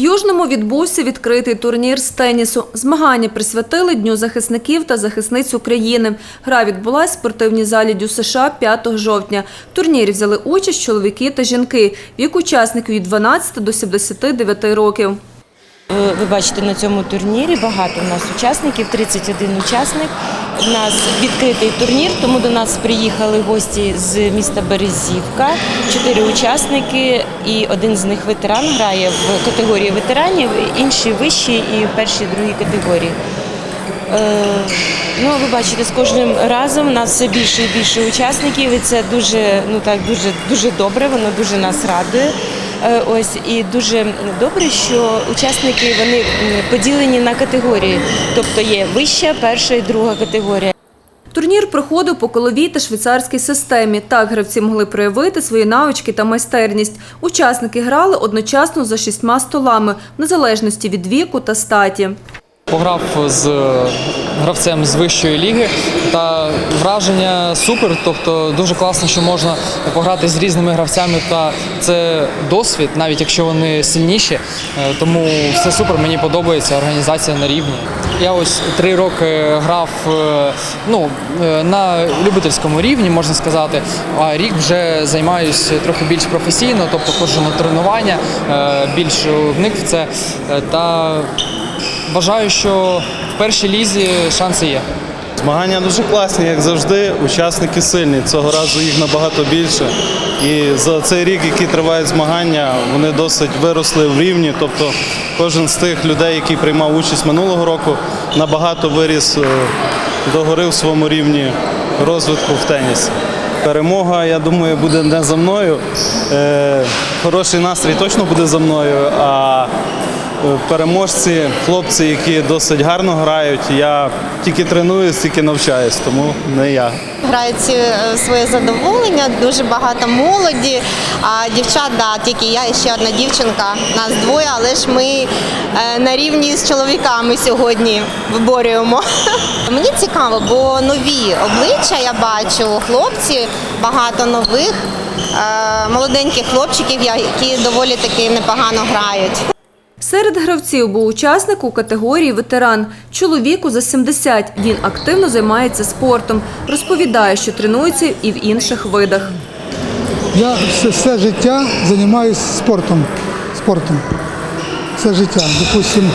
Южному відбувся відкритий турнір з тенісу. Змагання присвятили Дню захисників та захисниць України. Гра відбулась в спортивній залі Дю США 5 жовтня. В турнірі взяли участь чоловіки та жінки. Вік учасників від 12 до 79 років. Ви бачите на цьому турнірі багато у нас учасників, 31 учасник. У нас відкритий турнір, тому до нас приїхали гості з міста Березівка. Чотири учасники, і один з них ветеран грає в категорії ветеранів, інші вищі і в першій другій категорії. Е, Ну, ви бачите, з кожним разом у нас все більше і більше учасників, і це дуже, ну так, дуже, дуже добре, воно дуже нас радує. Е, Ось і дуже добре, що учасники вони поділені на категорії, тобто є вища, перша і друга категорія. Турнір проходив по коловій та швейцарській системі. Так гравці могли проявити свої навички та майстерність. Учасники грали одночасно за шістьма столами, в незалежності від віку та статі. Пограв з гравцем з вищої ліги та враження супер. Тобто дуже класно, що можна пограти з різними гравцями, та це досвід, навіть якщо вони сильніші. Е, Тому все супер, мені подобається організація на рівні. Я ось три роки грав е, ну, е, на любительському рівні, можна сказати, а рік вже займаюся трохи більш професійно, тобто на тренування, більш вник в це. Та Вважаю, що в першій лізі шанси є. Змагання дуже класні, як завжди. Учасники сильні. Цього разу їх набагато більше. І за цей рік, який тривають змагання, вони досить виросли в рівні. Тобто кожен з тих людей, який приймав участь минулого року, набагато виріс е, до гори в своєму рівні розвитку в тенісі. Перемога, я думаю, буде не за мною. Е, Хороший настрій точно буде за мною. А переможці, хлопці, які досить гарно грають. Я тільки тренуюсь, тільки навчаюсь, тому не я. Грають е, своє задоволення, дуже багато молоді. А дівчат, да, тільки я і ще одна дівчинка. Нас двоє, але ж ми е, на рівні з чоловіками сьогодні виборюємо. Мені цікаво, бо нові обличчя я бачу, хлопці, багато нових, е, молоденьких хлопчиків, які доволі таки непогано грають. Серед гравців був учасник у категорії ветеран. Чоловіку за 70. Він активно займається спортом. Розповідає, що тренується і в інших видах. Я все, все життя займаюся спортом. спортом. Все життя. Допустим,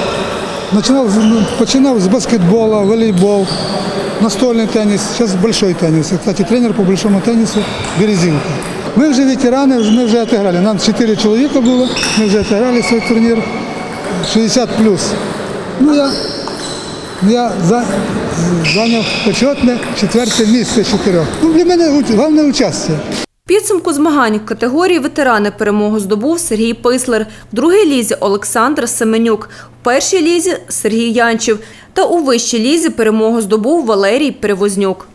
починав, починав з баскетбола, волейбол, настольний теніс, зараз большой теніс. Кстати, тренер по большому тенісу Березинка. Ми вже ветерани, ми вже отіграли. Нам 4 чоловіка було, ми вже отіграли свій турнір 60 Ну, я, я за, зайняв почетне четверте місце чотирьох. Ну, для мене головне участь. Підсумку змагань категорії ветерани перемогу здобув Сергій Пислер, в другій лізі Олександр Семенюк, в першій лізі Сергій Янчев та у вищій лізі перемогу здобув Валерій Перевознюк.